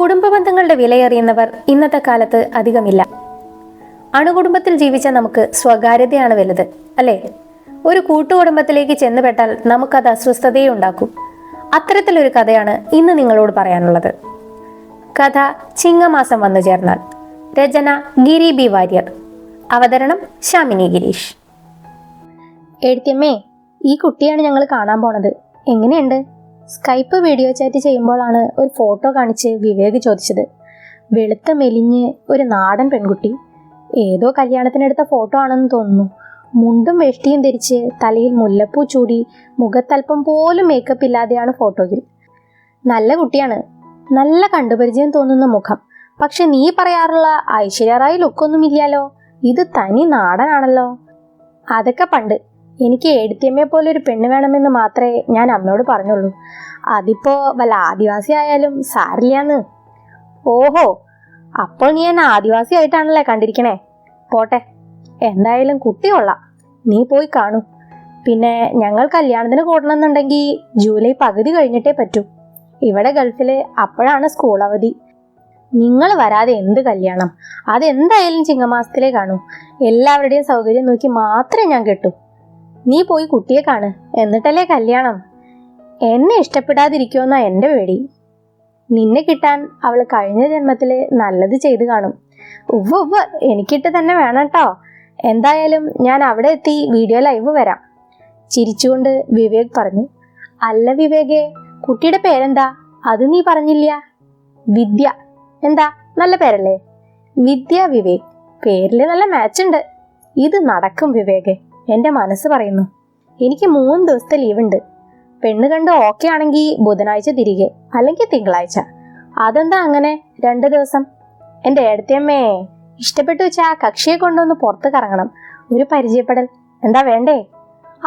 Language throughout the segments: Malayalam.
കുടുംബ ബന്ധങ്ങളുടെ വിലയറിയുന്നവർ ഇന്നത്തെ കാലത്ത് അധികമില്ല. അണുകുടുംബത്തിൽ ജീവിച്ച നമുക്ക് സ്വകാര്യതയാണ് വലുത് അല്ലേ? ഒരു കൂട്ടുകുടുംബത്തിലേക്ക് ചെന്നുപെട്ടാൽ നമുക്കത് അസ്വസ്ഥതയെ ഉണ്ടാക്കും. അത്തരത്തിലൊരു കഥയാണ് ഇന്ന് നിങ്ങളോട് പറയാനുള്ളത്. കഥ ചിങ്ങമാസം വന്നു ചേർന്നാൽ. രചന ഗിരി ബി വാര്യർ. അവതരണം ശാമിനി ഗിരീഷ്. എഴുത്തിയമ്മേ ഈ കുട്ടിയാണ് ഞങ്ങൾ കാണാൻ പോണത്. എങ്ങനെയുണ്ട്? സ്കൈപ്പ് വീഡിയോ ചാറ്റ് ചെയ്യുമ്പോഴാണ് ഒരു ഫോട്ടോ കാണിച്ച് വിവേക് ചോദിച്ചത്. വെളുത്ത മെലിഞ്ഞ് ഒരു നാടൻ പെൺകുട്ടി. ഏതോ കല്യാണത്തിനെടുത്ത ഫോട്ടോ ആണെന്ന് തോന്നുന്നു. മുണ്ടും വെഷ്ടിയും ധരിച്ച് തലയിൽ മുല്ലപ്പൂ ചൂടി മുഖത്തൽപ്പം പോലും മേക്കപ്പ് ഇല്ലാതെയാണ് ഫോട്ടോയിൽ നല്ല കുട്ടിയാണ്. നല്ല കണ്ടുപരിചയം തോന്നുന്ന മുഖം. പക്ഷെ നീ പറയാറുള്ള ഐശ്വര്യ റായ് ലുക്കൊന്നും ഇല്ലാലോ ഇത് തനി നാടനാണല്ലോ. അതൊക്കെ പണ്ട് എനിക്ക് എഴുത്തിയമ്മയെ പോലെ ഒരു പെണ്ണ് വേണമെന്ന് മാത്രമേ ഞാൻ അമ്മയോട് പറഞ്ഞുള്ളൂ. അതിപ്പോ വല്ല ആദിവാസി ആയാലും സാരില്ലാന്ന്. ഓഹോ അപ്പോൾ നീ എന്നെ ആദിവാസി ആയിട്ടാണല്ലേ കണ്ടിരിക്കണേ? പോട്ടെ എന്തായാലും കുട്ടി കൊള്ളാം. നീ പോയി കാണൂ. പിന്നെ ഞങ്ങൾ കല്യാണത്തിന് കൂടണമെന്നുണ്ടെങ്കിൽ ജൂലൈ പകുതി കഴിഞ്ഞിട്ടേ പറ്റൂ. ഇവിടെ ഗൾഫിൽ അപ്പോഴാണ് സ്കൂൾ അവധി. നിങ്ങൾ വരാതെ എന്ത് കല്യാണം? അതെന്തായാലും ചിങ്ങമാസത്തിലേ കാണൂ. എല്ലാവരുടെയും സൗകര്യം നോക്കി മാത്രമേ ഞാൻ കെട്ടൂ. നീ പോയി കുട്ടിയെ കാണ്. എന്നിട്ടല്ലേ കല്യാണം? എന്നെ ഇഷ്ടപ്പെടാതിരിക്കുമെന്നാ എന്റെ പേടി. നിന്നെ കിട്ടാൻ അവൾ കഴിഞ്ഞ ജന്മത്തിൽ നല്ലത് ചെയ്ത് കാണും. ഉവ്വ ഉവ്വ എനിക്കിട്ട് തന്നെ വേണം കേട്ടോ എന്തായാലും ഞാൻ അവിടെ എത്തി വീഡിയോ ലൈവ് വരാം. ചിരിച്ചുകൊണ്ട് വിവേക് പറഞ്ഞു. അല്ല വിവേകെ കുട്ടിയുടെ പേരെന്താ? അത് നീ പറഞ്ഞില്ല? വിദ്യ. എന്താ? നല്ല പേരല്ലേ? വിദ്യ വിവേക്. പേരിൽ നല്ല മാച്ച് ഉണ്ട്. ഇത് നടക്കും വിവേകെ. എന്റെ മനസ്സ് പറയുന്നു. എനിക്ക് മൂന്ന് ദിവസത്തെ ലീവുണ്ട്. പെണ്ണ് കണ്ട് ഓക്കെ ആണെങ്കിൽ ബുധനാഴ്ച തിരികെ അല്ലെങ്കിൽ തിങ്കളാഴ്ച. അതെന്താ അങ്ങനെ രണ്ട് ദിവസം? എന്റെ ഏടത്തിയമ്മേ ഇഷ്ടപ്പെട്ടു വെച്ചാ കക്ഷിയെ കൊണ്ടൊന്ന് പുറത്ത് കറങ്ങണം. ഒരു പരിചയപ്പെടൽ. എന്താ വേണ്ടേ?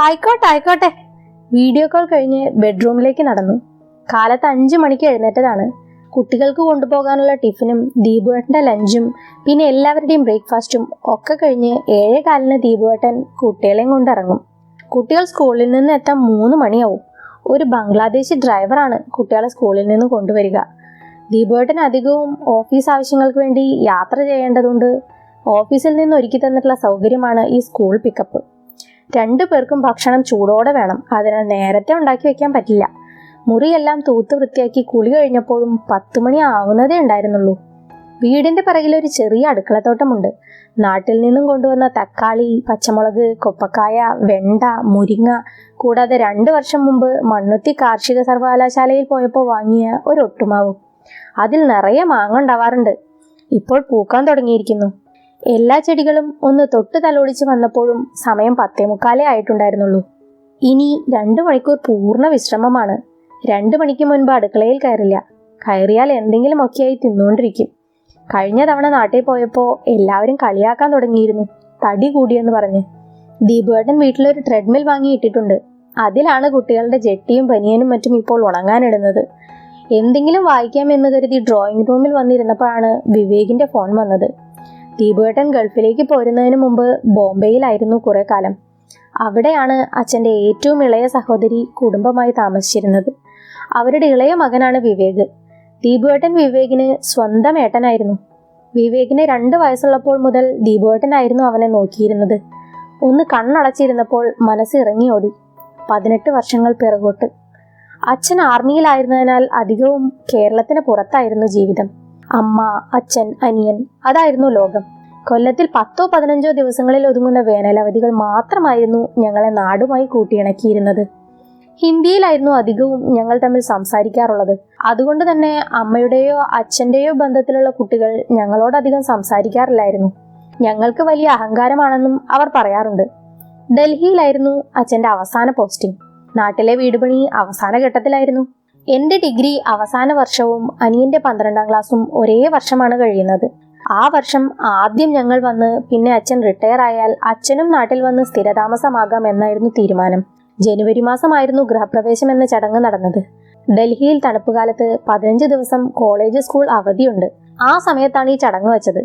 ആയിക്കോട്ടെ ആയിക്കോട്ടെ. വീഡിയോ കോൾ കഴിഞ്ഞ് ബെഡ്റൂമിലേക്ക് നടന്നു. കാലത്ത് അഞ്ചു മണിക്ക് എഴുന്നേറ്റതാണ്. കുട്ടികൾക്ക് കൊണ്ടുപോകാനുള്ള ടിഫിനും ദീപുവേട്ടന്റെ ലഞ്ചും പിന്നെ എല്ലാവരുടെയും ബ്രേക്ക്ഫാസ്റ്റും ഒക്കെ കഴിഞ്ഞ് ഏഴേ കാലിന് ദീപുവേട്ടൻ കുട്ടികളെയും കൊണ്ടിറങ്ങും. കുട്ടികൾ സ്കൂളിൽ നിന്ന് എത്താൻ മൂന്ന് മണിയാവും. ഒരു ബംഗ്ലാദേശി ഡ്രൈവറാണ് കുട്ടികളെ സ്കൂളിൽ നിന്ന് കൊണ്ടുവരിക. ദീപുവേട്ടൻ അധികവും ഓഫീസ് ആവശ്യങ്ങൾക്ക് വേണ്ടി യാത്ര ചെയ്യേണ്ടതുണ്ട്. ഓഫീസിൽ നിന്ന് ഒരുക്കി തന്നിട്ടുള്ള സൗകര്യമാണ് ഈ സ്കൂൾ പിക്കപ്പ്. രണ്ടു പേർക്കും ഭക്ഷണം ചൂടോടെ വേണം. അതിനാൽ നേരത്തെ ഉണ്ടാക്കി വെക്കാൻ പറ്റില്ല. മുറിയെല്ലാം തൂത്ത് വൃത്തിയാക്കി കുളി കഴിഞ്ഞപ്പോഴും പത്ത് മണി ആവുന്നതേ ഉണ്ടായിരുന്നുള്ളൂ. വീടിന്റെ പിറകിൽ ഒരു ചെറിയ അടുക്കളത്തോട്ടമുണ്ട്. നാട്ടിൽ നിന്നും കൊണ്ടുവന്ന തക്കാളി പച്ചമുളക് കൊപ്പക്കായ വെണ്ട മുരിങ്ങ കൂടാതെ രണ്ടു വർഷം മുമ്പ് മണ്ണുത്തി കാർഷിക സർവകലാശാലയിൽ പോയപ്പോൾ വാങ്ങിയ ഒരു ഒട്ടുമാവും. അതിൽ നിറയെ മാങ്ങ ഉണ്ടാവാറുണ്ട്. ഇപ്പോൾ പൂക്കാൻ തുടങ്ങിയിരിക്കുന്നു. എല്ലാ ചെടികളും ഒന്ന് തൊട്ട് തലോടിച്ച് വന്നപ്പോഴും സമയം പത്തേ മുക്കാലേ ആയിട്ടുണ്ടായിരുന്നുള്ളൂ. ഇനി രണ്ടു മണിക്കൂർ പൂർണ വിശ്രമമാണ്. രണ്ടു മണിക്ക് മുൻപ് അടുക്കളയിൽ കയറില്ല. കയറിയാൽ എന്തെങ്കിലും ഒക്കെയായി തിന്നുകൊണ്ടിരിക്കും കഴിഞ്ഞ തവണ നാട്ടിൽ പോയപ്പോൾ എല്ലാവരും കളിയാക്കാൻ തുടങ്ങിയിരുന്നു. തടി കൂടിയെന്ന് പറഞ്ഞ്. ദീപുവേട്ടൻ വീട്ടിലൊരു ട്രെഡ്മിൽ വാങ്ങി ഇട്ടിട്ടുണ്ട്. അതിലാണ് കുട്ടികളുടെ ജെട്ടിയും പനിയനും മറ്റും ഇപ്പോൾ ഉണങ്ങാനിടുന്നത്. എന്തെങ്കിലും വായിക്കാമെന്ന് കരുതി ഡ്രോയിങ് റൂമിൽ വന്നിരുന്നപ്പോഴാണ് വിവേകിന്റെ ഫോൺ വന്നത്. ദീപുവേട്ടൻ ഗൾഫിലേക്ക് പോരുന്നതിന് മുമ്പ് ബോംബെയിലായിരുന്നു കുറെ കാലം. അവിടെയാണ് അച്ഛന്റെ ഏറ്റവും ഇളയ സഹോദരി കുടുംബമായി താമസിച്ചിരുന്നത്. അവരുടെ ഇളയ മകനാണ് വിവേക്. ദീപുവേട്ടൻ വിവേകിന് സ്വന്തം ഏട്ടനായിരുന്നു. വിവേകിന് രണ്ട് വയസ്സുള്ളപ്പോൾ മുതൽ ദീപുവേട്ടനായിരുന്നു അവനെ നോക്കിയിരുന്നത്. ഒന്ന് കണ്ണടച്ചിരുന്നപ്പോൾ മനസ്സ് ഇറങ്ങി ഓടി പതിനെട്ട് വർഷങ്ങൾ പിറകോട്ട്. അച്ഛൻ ആർമിയിലായിരുന്നതിനാൽ അധികവും കേരളത്തിന് പുറത്തായിരുന്നു ജീവിതം. അമ്മ അച്ഛൻ അനിയൻ അതായിരുന്നു ലോകം. കൊല്ലത്തിൽ പത്തോ പതിനഞ്ചോ ദിവസങ്ങളിൽ ഒതുങ്ങുന്ന വേനലവധികൾ മാത്രമായിരുന്നു ഞങ്ങളെ നാടുമായി കൂട്ടിയിണക്കിയിരുന്നത്. ഹിന്ദിയിലായിരുന്നു അധികവും ഞങ്ങൾ തമ്മിൽ സംസാരിക്കാറുള്ളത്. അതുകൊണ്ട് തന്നെ അമ്മയുടെയോ അച്ഛന്റെയോ ബന്ധത്തിലുള്ള കുട്ടികൾ ഞങ്ങളോടധികം സംസാരിക്കാറില്ലായിരുന്നു. ഞങ്ങൾക്ക് വലിയ അഹങ്കാരമാണെന്നും അവർ പറയാറുണ്ട്. ഡൽഹിയിലായിരുന്നു അച്ഛന്റെ അവസാന പോസ്റ്റിംഗ്. നാട്ടിലെ വീടുപണി അവസാന ഘട്ടത്തിലായിരുന്നു. എന്റെ ഡിഗ്രി അവസാന വർഷവും അനിയന്റെ പന്ത്രണ്ടാം ക്ലാസ്സും ഒരേ വർഷമാണ് കഴിയുന്നത്. ആ വർഷം ആദ്യം ഞങ്ങൾ വന്ന് പിന്നെ അച്ഛൻ റിട്ടയർ ആയാൽ അച്ഛനും നാട്ടിൽ വന്ന് സ്ഥിരതാമസമാകാം എന്നായിരുന്നു തീരുമാനം. ജനുവരി മാസമായിരുന്നു ഗൃഹപ്രവേശം എന്ന ചടങ്ങ് നടന്നത്. ഡൽഹിയിൽ തണുപ്പുകാലത്ത് പതിനഞ്ച് ദിവസം കോളേജ് സ്കൂൾ അവധിയുണ്ട്. ആ സമയത്താണ് ഈ ചടങ്ങ് വെച്ചത്.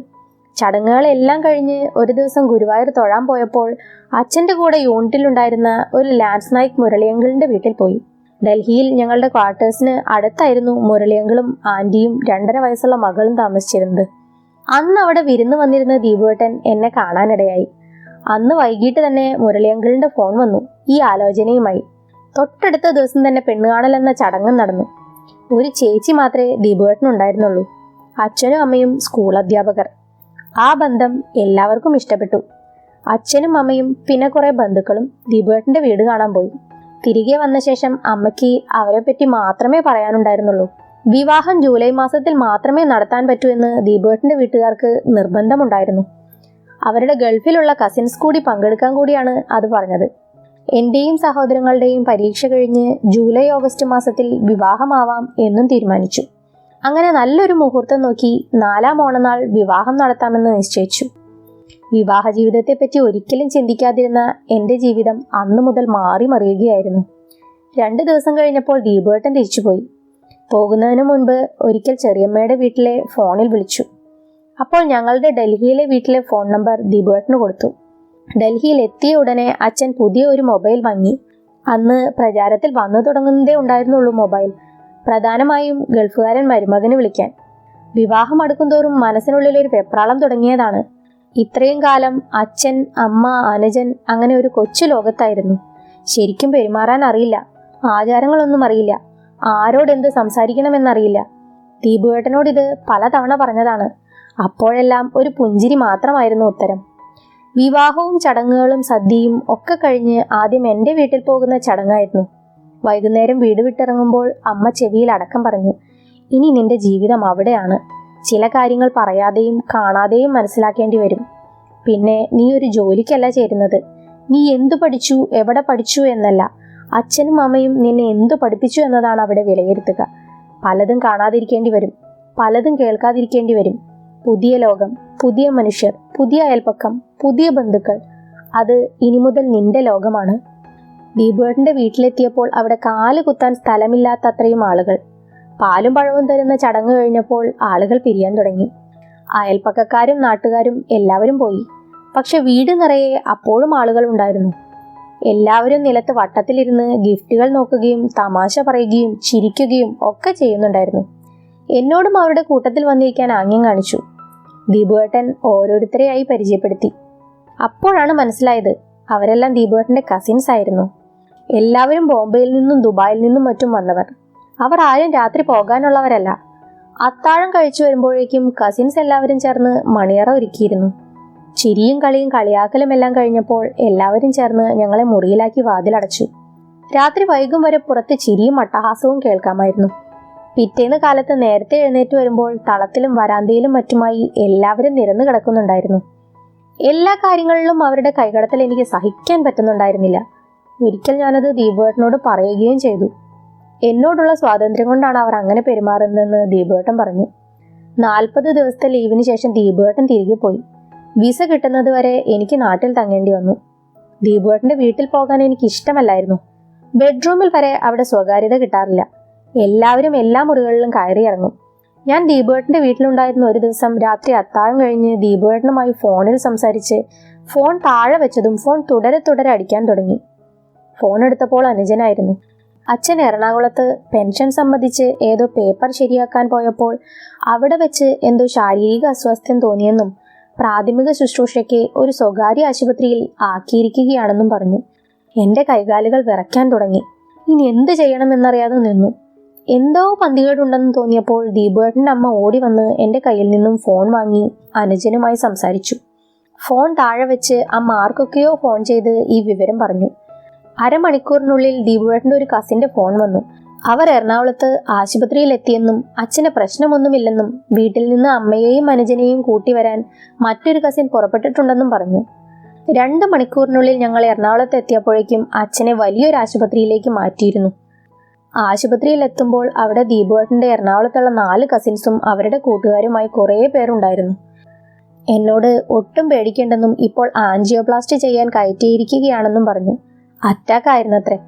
ചടങ്ങുകളെല്ലാം കഴിഞ്ഞ് ഒരു ദിവസം ഗുരുവായൂർ തൊഴാൻ പോയപ്പോൾ അച്ഛന്റെ കൂടെ യൂണിറ്റിലുണ്ടായിരുന്ന ഒരു ലാൻസ് നായിക് മുരളിയങ്കിളിന്റെ വീട്ടിൽ പോയി. ഡൽഹിയിൽ ഞങ്ങളുടെ ക്വാർട്ടേഴ്സിന് അടുത്തായിരുന്നു മുരളിയങ്കിളും ആന്റിയും രണ്ടര വയസ്സുള്ള മകളും താമസിച്ചിരുന്നത്. അന്ന് അവിടെ വിരുന്ന് വന്നിരുന്ന ദീപുവേട്ടൻ എന്നെ കാണാനിടയായി. അന്ന് വൈകിട്ട് തന്നെ മുരളിയങ്കിളിന്റെ ഫോൺ വന്നു. ഈ ആലോചനയുമായി. തൊട്ടടുത്ത ദിവസം തന്നെ പെണ്ണുകാണൽ എന്ന ചടങ്ങ് നടന്നു. ഒരു ചേച്ചി മാത്രമേ ദീപുവേട്ടനുണ്ടായിരുന്നുള്ളൂ. അച്ഛനും അമ്മയും സ്കൂൾ അധ്യാപകർ. ആ ബന്ധം എല്ലാവർക്കും ഇഷ്ടപ്പെട്ടു. അച്ഛനും അമ്മയും പിന്നെ കുറെ ബന്ധുക്കളും ദീപുവേട്ടന്റെ വീട് കാണാൻ പോയി. തിരികെ വന്ന ശേഷം അമ്മയ്ക്ക് അവരെ പറ്റി മാത്രമേ പറയാനുണ്ടായിരുന്നുള്ളൂ. വിവാഹം ജൂലൈ മാസത്തിൽ മാത്രമേ നടത്താൻ പറ്റൂ എന്ന് ദീപുവേട്ടന്റെ വീട്ടുകാർക്ക് നിർബന്ധമുണ്ടായിരുന്നു. അവരുടെ ഗൾഫിലുള്ള കസിൻസ് കൂടി പങ്കെടുക്കാൻ കൂടിയാണ് അത് പറഞ്ഞത്. എന്റെയും സഹോദരങ്ങളുടെയും പരീക്ഷ കഴിഞ്ഞ് ജൂലൈ ഓഗസ്റ്റ് മാസത്തിൽ വിവാഹമാവാം എന്നും തീരുമാനിച്ചു. അങ്ങനെ നല്ലൊരു മുഹൂർത്തം നോക്കി നാലാം ഓണനാൾ വിവാഹം നടത്താമെന്ന് നിശ്ചയിച്ചു. വിവാഹ ജീവിതത്തെ പറ്റി ഒരിക്കലും ചിന്തിക്കാതിരുന്ന എന്റെ ജീവിതം അന്നു മുതൽ മാറി മറിയുകയായിരുന്നു. രണ്ടു ദിവസം കഴിഞ്ഞപ്പോൾ ദീപുവേട്ടൻ തിരിച്ചുപോയി. പോകുന്നതിന് മുൻപ് ഒരിക്കൽ ചെറിയമ്മയുടെ വീട്ടിലെ ഫോണിൽ വിളിച്ചു. അപ്പോൾ ഞങ്ങളുടെ ഡൽഹിയിലെ വീട്ടിലെ ഫോൺ നമ്പർ ദീപുവേട്ടന് കൊടുത്തു. ഡൽഹിയിൽ എത്തിയ ഉടനെ അച്ഛൻ പുതിയ ഒരു മൊബൈൽ വാങ്ങി. അന്ന് പ്രചാരത്തിൽ വന്നു തുടങ്ങുന്നതേ ഉണ്ടായിരുന്നുള്ളൂ മൊബൈൽ. പ്രധാനമായും ഗൾഫുകാരൻ മരുമകന് വിളിക്കാൻ. വിവാഹം അടുക്കുംതോറും മനസ്സിനുള്ളിൽ ഒരു വെപ്രാളം തുടങ്ങിയതാണ്. ഇത്രയും കാലം അച്ഛൻ അമ്മ അനുജൻ അങ്ങനെ ഒരു കൊച്ചു ലോകത്തായിരുന്നു. ശരിക്കും പെരുമാറാൻ അറിയില്ല. ആചാരങ്ങളൊന്നും അറിയില്ല. ആരോടെന്ത് സംസാരിക്കണമെന്നറിയില്ല. ദീപുവേട്ടനോട് ഇത് പലതവണ പറഞ്ഞതാണ്. അപ്പോഴെല്ലാം ഒരു പുഞ്ചിരി മാത്രമായിരുന്നു ഉത്തരം. വിവാഹവും ചടങ്ങുകളും സദ്യയും ഒക്കെ കഴിഞ്ഞ് ആദ്യം എന്റെ വീട്ടിൽ പോകുന്ന ചടങ്ങായിരുന്നു. വൈകുന്നേരം വീട് വിട്ടിറങ്ങുമ്പോൾ അമ്മ ചെവിയിൽ അടക്കം പറഞ്ഞു ഇനി നിന്റെ ജീവിതം അവിടെയാണ്. ചില കാര്യങ്ങൾ പറയാതെയും കാണാതെയും മനസ്സിലാക്കേണ്ടി വരും. പിന്നെ നീ ഒരു ജോലിക്കല്ല ചേരുന്നത്. നീ എന്തു പഠിച്ചു എവിടെ പഠിച്ചു എന്നല്ല. അച്ഛനും അമ്മയും നിന്നെ എന്തു പഠിപ്പിച്ചു എന്നതാണ് അവിടെ വിലയിരുത്തുക. പലതും കാണാതിരിക്കേണ്ടി വരും. പലതും കേൾക്കാതിരിക്കേണ്ടി വരും. പുതിയ ലോകം പുതിയ മനുഷ്യർ പുതിയ അയൽപ്പക്കം പുതിയ ബന്ധുക്കൾ. അത് ഇനി മുതൽ നിന്റെ ലോകമാണ്. ദീപുവേട്ടന്റെ വീട്ടിലെത്തിയപ്പോൾ അവിടെ കാൽ കുത്താൻ സ്ഥലമില്ലാത്ത അത്രയും ആളുകൾ. പാലും പഴവും തരുന്ന ചടങ്ങ് കഴിഞ്ഞപ്പോൾ ആളുകൾ പിരിയാൻ തുടങ്ങി. അയൽപ്പക്കക്കാരും നാട്ടുകാരും എല്ലാവരും പോയി. പക്ഷെ വീട് നിറയെ അപ്പോഴും ആളുകൾ ഉണ്ടായിരുന്നു. എല്ലാവരും നിലത്ത് വട്ടത്തിലിരുന്ന് ഗിഫ്റ്റുകൾ നോക്കുകയും തമാശ പറയുകയും ചിരിക്കുകയും ഒക്കെ ചെയ്യുന്നുണ്ടായിരുന്നു. എന്നോടും അവരുടെ കൂട്ടത്തിൽ വന്നിരിക്കാൻ ആംഗ്യം കാണിച്ചു. ദീപുവേട്ടൻ ഓരോരുത്തരെയായി പരിചയപ്പെടുത്തി. അപ്പോഴാണ് മനസ്സിലായത് അവരെല്ലാം ദീപുവേട്ടന്റെ കസിൻസ് ആയിരുന്നു. എല്ലാവരും ബോംബെയിൽ നിന്നും ദുബായിൽ നിന്നും മറ്റും വന്നവർ. അവർ ആരും രാത്രി പോകാനുള്ളവരല്ല. അത്താഴം കഴിച്ചു വരുമ്പോഴേക്കും കസിൻസ് എല്ലാവരും ചേർന്ന് മണിയറ ഒരുക്കിയിരുന്നു. ചിരിയും കളിയും കളിയാക്കലും എല്ലാം കഴിഞ്ഞപ്പോൾ എല്ലാവരും ചേർന്ന് ഞങ്ങളെ മുറിയിലാക്കി വാതിലടച്ചു രാത്രി വൈകും വരെ പുറത്ത് ചിരിയും അട്ടഹാസവും കേൾക്കാമായിരുന്നു. പിറ്റേന്ന് കാലത്ത് നേരത്തെ എഴുന്നേറ്റ് വരുമ്പോൾ തളത്തിലും വരാന്തയിലും മറ്റുമായി എല്ലാവരും നിരന്നു കിടക്കുന്നുണ്ടായിരുന്നു. എല്ലാ കാര്യങ്ങളിലും അവരുടെ കൈകടത്തിൽ എനിക്ക് സഹിക്കാൻ പറ്റുന്നുണ്ടായിരുന്നില്ല. ഒരിക്കൽ ഞാനത് ദീപുവേട്ടനോട് പറയുകയും ചെയ്തു. എന്നോടുള്ള സ്വാതന്ത്ര്യം കൊണ്ടാണ് അവർ അങ്ങനെ പെരുമാറുന്നതെന്ന് ദീപുവേട്ടൻ പറഞ്ഞു. നാൽപ്പത് ദിവസത്തെ ലീവിന് ശേഷം ദീപുവേട്ടൻ തിരികെ പോയി. വിസ കിട്ടുന്നത് വരെ എനിക്ക് നാട്ടിൽ തങ്ങേണ്ടി വന്നു. ദീപുവേട്ടന്റെ വീട്ടിൽ പോകാൻ എനിക്ക് ഇഷ്ടമല്ലായിരുന്നു. ബെഡ്റൂമിൽ വരെ അവിടെ സ്വകാര്യത കിട്ടാറില്ല. എല്ലാവരും എല്ലാ മുറികളിലും കയറി ഇറങ്ങും. ഞാൻ ദീപുവേട്ടന്റെ വീട്ടിലുണ്ടായിരുന്ന ഒരു ദിവസം രാത്രി അത്താഴം കഴിഞ്ഞ് ദീപുവേട്ടനുമായി ഫോണിൽ സംസാരിച്ച് ഫോൺ താഴെ വെച്ചതും ഫോൺ തുടരെ തുടരെ അടിക്കാൻ തുടങ്ങി. ഫോൺ എടുത്തപ്പോൾ അനുജനായിരുന്നു. അച്ഛൻ എറണാകുളത്ത് പെൻഷൻ സംബന്ധിച്ച് ഏതോ പേപ്പർ ശരിയാക്കാൻ പോയപ്പോൾ അവിടെ വെച്ച് എന്തോ ശാരീരിക അസ്വാസ്ഥ്യം തോന്നിയെന്നും പ്രാഥമിക ശുശ്രൂഷയ്ക്ക് ഒരു സ്വകാര്യ ആശുപത്രിയിൽ ആക്കിയിരിക്കുകയാണെന്നും പറഞ്ഞു. എന്റെ കൈകാലുകൾ വിറയ്ക്കാൻ തുടങ്ങി. ഇനി എന്ത് ചെയ്യണമെന്നറിയാതെ നിന്നു. എന്തോ പന്തികേടുണ്ടെന്ന് തോന്നിയപ്പോൾ ദീപുവേട്ടന്റെ അമ്മ ഓടി വന്ന് എന്റെ കയ്യിൽ നിന്നും ഫോൺ വാങ്ങി അനുജനുമായി സംസാരിച്ചു. ഫോൺ താഴെ വെച്ച് അമ്മ ആർക്കൊക്കെയോ ഫോൺ ചെയ്ത് ഈ വിവരം പറഞ്ഞു. അരമണിക്കൂറിനുള്ളിൽ ദീപുവേട്ടന്റെ ഒരു കസിന്റെ ഫോൺ വന്നു. അവർ എറണാകുളത്ത് ആശുപത്രിയിൽ എത്തിയെന്നും അച്ഛന് പ്രശ്നമൊന്നുമില്ലെന്നും വീട്ടിൽ നിന്ന് അമ്മയെയും അനുജനെയും കൂട്ടി വരാൻ മറ്റൊരു കസിൻ പുറപ്പെട്ടിട്ടുണ്ടെന്നും പറഞ്ഞു. രണ്ട് മണിക്കൂറിനുള്ളിൽ ഞങ്ങൾ എറണാകുളത്ത് എത്തിയപ്പോഴേക്കും അച്ഛനെ വലിയൊരു ആശുപത്രിയിലേക്ക് മാറ്റിയിരുന്നു. ആശുപത്രിയിൽ എത്തുമ്പോൾ അവിടെ ദീപുവേട്ടന്റെ എറണാകുളത്തുള്ള നാല് കസിൻസും അവരുടെ കൂട്ടുകാരുമായി കുറേ പേരുണ്ടായിരുന്നു. എന്നോട് ഒട്ടും പേടിക്കേണ്ടെന്നും ഇപ്പോൾ ആൻജിയോപ്ലാസ്റ്റി ചെയ്യാൻ കയറ്റിയിരിക്കുകയാണെന്നും പറഞ്ഞു. അറ്റാക്ക് ആയിരുന്നത്രേ.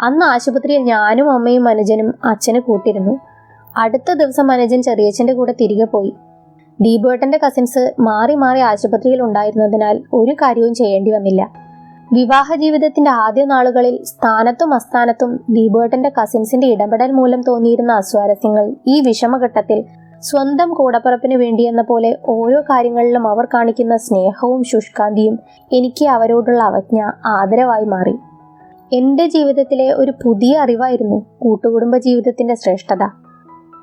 അന്ന് ആശുപത്രിയിൽ ഞാനും അമ്മയും അനുജനും അച്ഛനെ കൂട്ടിരുന്നു. അടുത്ത ദിവസം അനുജൻ ചെറിയച്ഛന്റെ കൂടെ തിരികെ പോയി. ദീപുവേട്ടന്റെ കസിൻസ് മാറി മാറി ആശുപത്രിയിൽ ഉണ്ടായിരുന്നതിനാൽ ഒരു കാര്യവും ചെയ്യേണ്ടി വന്നില്ല. വിവാഹ ജീവിതത്തിന്റെ ആദ്യ നാളുകളിൽ സ്ഥാനത്തും അസ്ഥാനത്തും ദീപേട്ടന്റെ കസിൻസിന്റെ ഇടപെടൽ മൂലം തോന്നിയിരുന്ന അസ്വാരസ്യങ്ങൾ ഈ വിഷമഘട്ടത്തിൽ സ്വന്തം കൂടപ്പുറപ്പിന് വേണ്ടിയെന്ന പോലെ ഓരോ കാര്യങ്ങളിലും അവർ കാണിക്കുന്ന സ്നേഹവും ശുഷ്കാന്തിയും എനിക്ക് അവരോടുള്ള അവജ്ഞ ആദരവായി മാറി. എന്റെ ജീവിതത്തിലെ ഒരു പുതിയ അറിവായിരുന്നു കൂട്ടുകുടുംബ ജീവിതത്തിന്റെ ശ്രേഷ്ഠത.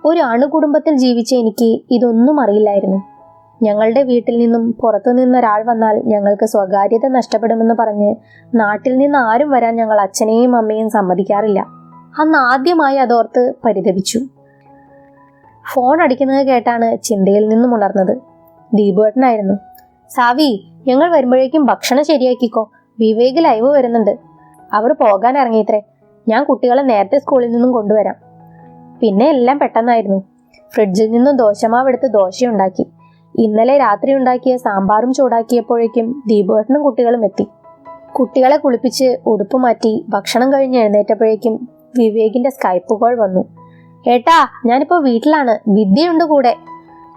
ഒരു അണുകുടുംബത്തിൽ ജീവിച്ച എനിക്ക് ഇതൊന്നും അറിയില്ലായിരുന്നു. ഞങ്ങളുടെ വീട്ടിൽ നിന്നും പുറത്തു നിന്നൊരാൾ വന്നാൽ ഞങ്ങൾക്ക് സ്വകാര്യത നഷ്ടപ്പെടുമെന്ന് പറഞ്ഞ് നാട്ടിൽ നിന്ന് ആരും വരാൻ ഞങ്ങൾ അച്ഛനെയും അമ്മയും സമ്മതിക്കാറില്ല. അന്ന് ആദ്യമായി അതോർത്ത് പരിതപിച്ചു. ഫോൺ അടിക്കുന്നത് കേട്ടാണ് ചിന്തയിൽ നിന്നും ഉണർന്നത്. ദീപുവേട്ടനായിരുന്നു. സാവി ഞങ്ങൾ വരുമ്പോഴേക്കും ഭക്ഷണം ശരിയാക്കിക്കോ. വിവേക് ലൈവ് വരുന്നുണ്ട്. അവർ പോകാൻ ഇറങ്ങിയത്രേ. ഞാൻ കുട്ടികളെ നേരത്തെ സ്കൂളിൽ നിന്നും കൊണ്ടുവരാം. പിന്നെ എല്ലാം പെട്ടെന്നായിരുന്നു. ഫ്രിഡ്ജിൽ നിന്നും ദോശമാവ് എടുത്ത് ദോശയുണ്ടാക്കി. ഇന്നലെ രാത്രി ഉണ്ടാക്കിയ സാമ്പാറും ചൂടാക്കിയപ്പോഴേക്കും ദീപുവേട്ടനും കുട്ടികളും എത്തി. കുട്ടികളെ കുളിപ്പിച്ച് ഉടുപ്പ് മാറ്റി ഭക്ഷണം കഴിഞ്ഞ് എഴുന്നേറ്റപ്പോഴേക്കും വിവേകിന്റെ സ്കൈപ്പ് കോൾ വന്നു. ഏട്ടാ ഞാനിപ്പോ വീട്ടിലാണ്. വിദ്യയുണ്ട് കൂടെ.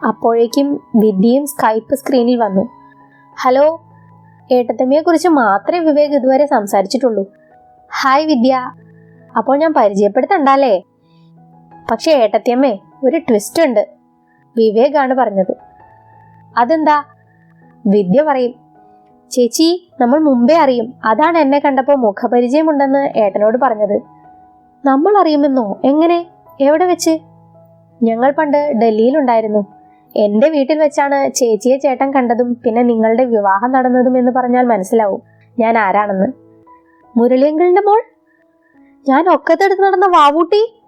അപ്പോഴേക്കും വിദ്യയും സ്കൈപ്പ് സ്ക്രീനിൽ വന്നു. ഹലോ ഏട്ടത്തമ്മയെ കുറിച്ച് മാത്രമേ വിവേക് ഇതുവരെ സംസാരിച്ചിട്ടുള്ളൂ. ഹായ് വിദ്യ. അപ്പോൾ ഞാൻ പരിചയപ്പെടുത്തണ്ടല്ലേ? പക്ഷെ ഏട്ടത്തിയമ്മേ ഒരു ട്വിസ്റ്റ് ഉണ്ട് വിവേകാണ് പറഞ്ഞത്. അതെന്താ? വിദ്യ പറയും. ചേച്ചി നമ്മൾ മുമ്പേ അറിയും. അതാണ് എന്നെ കണ്ടപ്പോൾ മുഖപരിചയമുണ്ടെന്ന് ഏട്ടനോട് പറഞ്ഞത്. നമ്മൾ അറിയുമെന്നോ? എങ്ങനെ? എവിടെ വെച്ച്? ഞങ്ങൾ പണ്ട് ഡൽഹിയിലുണ്ടായിരുന്നു. എന്റെ വീട്ടിൽ വെച്ചാണ് ചേച്ചിയെ ചേട്ടൻ കണ്ടതും പിന്നെ നിങ്ങളുടെ വിവാഹം നടന്നതും എന്ന് പറഞ്ഞാൽ മനസ്സിലാവും ഞാൻ ആരാണെന്ന്. മുരളിയങ്കിളിന്റെ മോൾ? ഞാൻ ഒക്കത്തെടുത്ത് നടന്ന വാവൂട്ടി?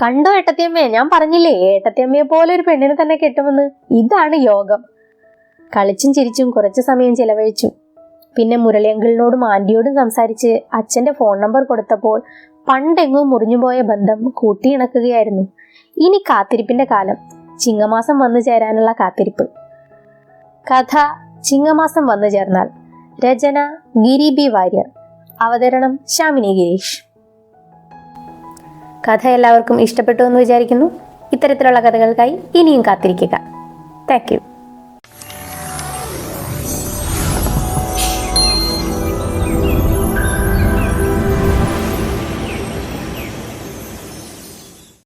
കണ്ടോ ഏട്ടത്തിയമ്മയെ ഞാൻ പറഞ്ഞില്ലേ ഏട്ടത്തിയമ്മയെ പോലെ ഒരു പെണ്ണിനെ തന്നെ കിട്ടുമെന്ന്. ഇതാണ് യോഗം. കളിച്ചും ചിരിച്ചും കുറച്ചു സമയം ചെലവഴിച്ചു. പിന്നെ മുരളിയങ്കിളിനോടും ആന്റിയോടും സംസാരിച്ച് അച്ഛന്റെ ഫോൺ നമ്പർ കൊടുത്തപ്പോൾ പണ്ടെങ്ങും മുറിഞ്ഞുപോയ ബന്ധം കൂട്ടിയിണക്കുകയായിരുന്നു. ഇനി കാത്തിരിപ്പിന്റെ കാലം. ചിങ്ങമാസം വന്നു ചേരാനുള്ള കാത്തിരിപ്പ്. കഥ ചിങ്ങമാസം വന്നു ചേർന്നാൽ. രചന ഗിരി ബി വാര്യർ. അവതരണം ശാമിനി ഗിരീഷ്. കഥ എല്ലാവർക്കും ഇഷ്ടപ്പെട്ടു എന്ന് വിചാരിക്കുന്നു. ഇത്തരത്തിലുള്ള കഥകൾക്കായി ഇനിയും കാത്തിരിക്കുക. Thank you